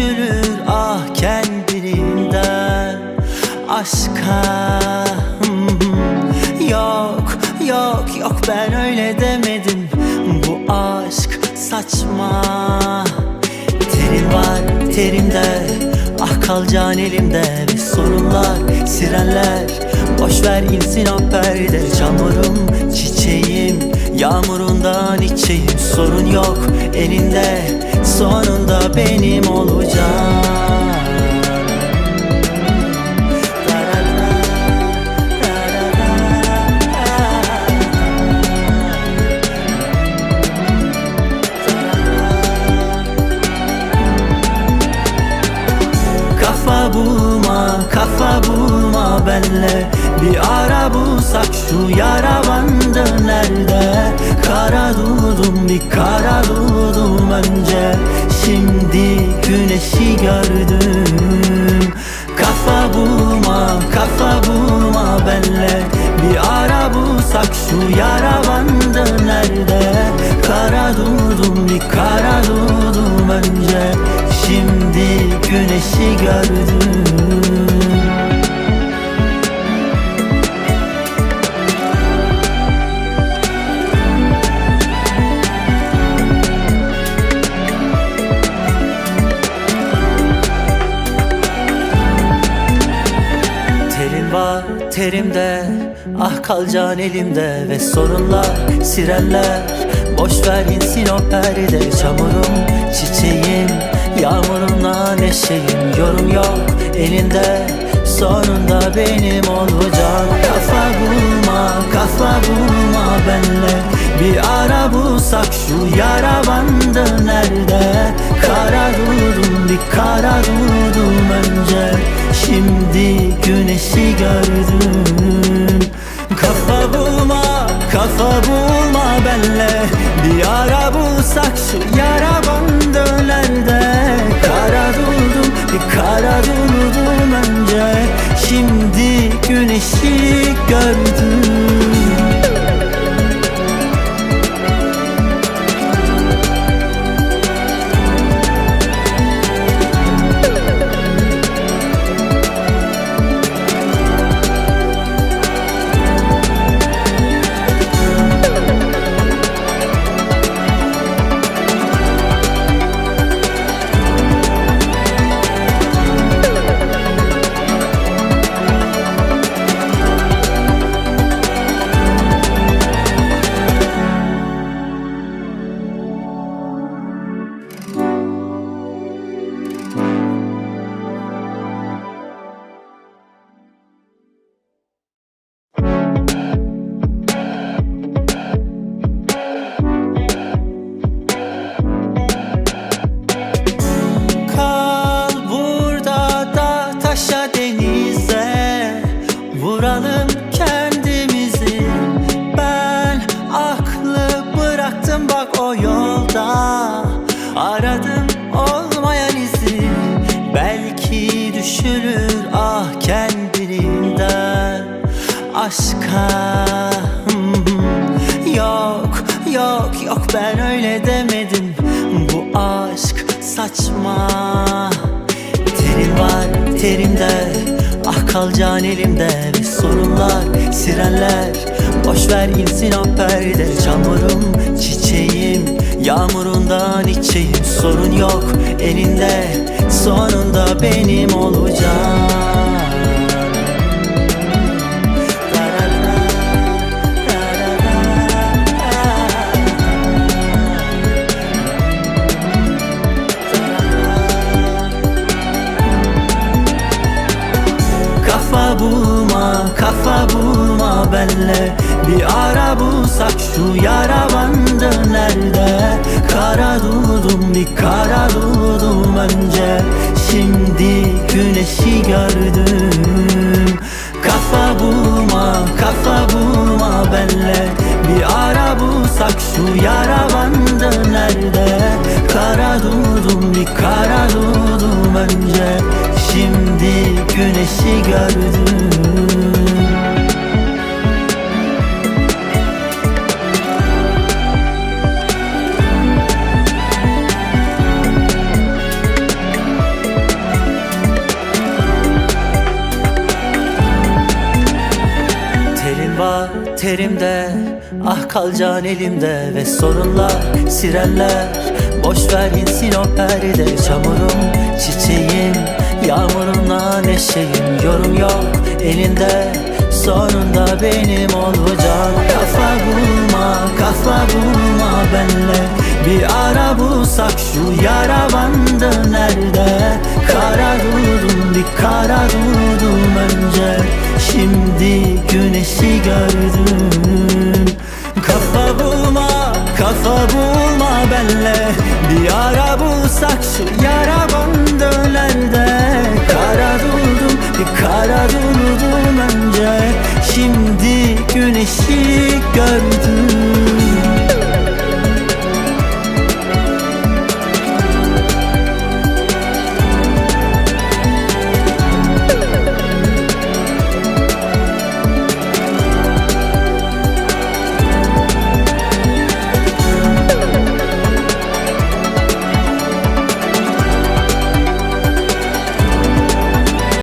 düşülür ah kendinden. Aşka hmm. Yok yok yok ben öyle demedim. Bu aşk saçma. Terin var terimde Ah kalacaksın elimde. Ve sorunlar sirenler Boşver insin o perde. Çamurum çiçeğim Yağmurundan içeyim. Sorun yok elinde. Sonunda benim olacak Kafa bulma, kafa bulma benle. Bir ara bulsak şu yara bandı nerede Kara dudum, bir kara dudum önce. Şimdi güneşi gördüm. Kafa bulma, kafa bulma benle. Bir ara bulsak şu yara bandı nerede? Kara dudum, bir kara dudum önce. Şimdi güneşi gördüm terimde. Ah kalacaksın elimde Ve sorunlar sirenler. Boş ver insin o perde Çamurum çiçeğim. Yağmurumla neşeyim Yorum yok elinde. Sonunda benim olacak. Kafa bulma kafa bulma benle. Bir ara bulsak şu yara bandı nerede? Kara dudum bir kara dudum önce güneşi gördüm. Kafa bulma, kafa bulma benle. Bir ara bulsak şu yara bandı nerede Kara durdum, bir kara durdum önce. Şimdi güneşi gördüm saçma Terin var terimde Ah kalacaksın elimde. Ve sorunlar sirenler Boş ver insin o perde. Çamurum çiçeğim Yağmurundan içeyim. Sorun yok elinde Sonunda benim olacak şu yara bandı nerede? Kara dudum, bir kara dudum önce. Şimdi güneşi gördüm. Kafa bulma, kafa bulma benle. Bir ara bulsak şu yara bandı nerede? Kara dudum, bir kara dudum önce. Şimdi güneşi gördüm terimde Ah kalcan elimde. Ve sorunlar sirenler Boş ver insin o perde Çamurum çiçeğim Yağmurumla neşeyim. Yorum yok elinde Sonunda benim olacağım Kafa bulma kafa bulma benle. Bir ara bulsak şu yara bandı nerede? Kara durdum bir kara durdum önce Şimdi güneşi gördüm Kafa bulma, kafa bulma benle. Bir ara bulsak şu yara bandı nerede Kara durdum, bir kara durdum önce. Şimdi güneşi gördüm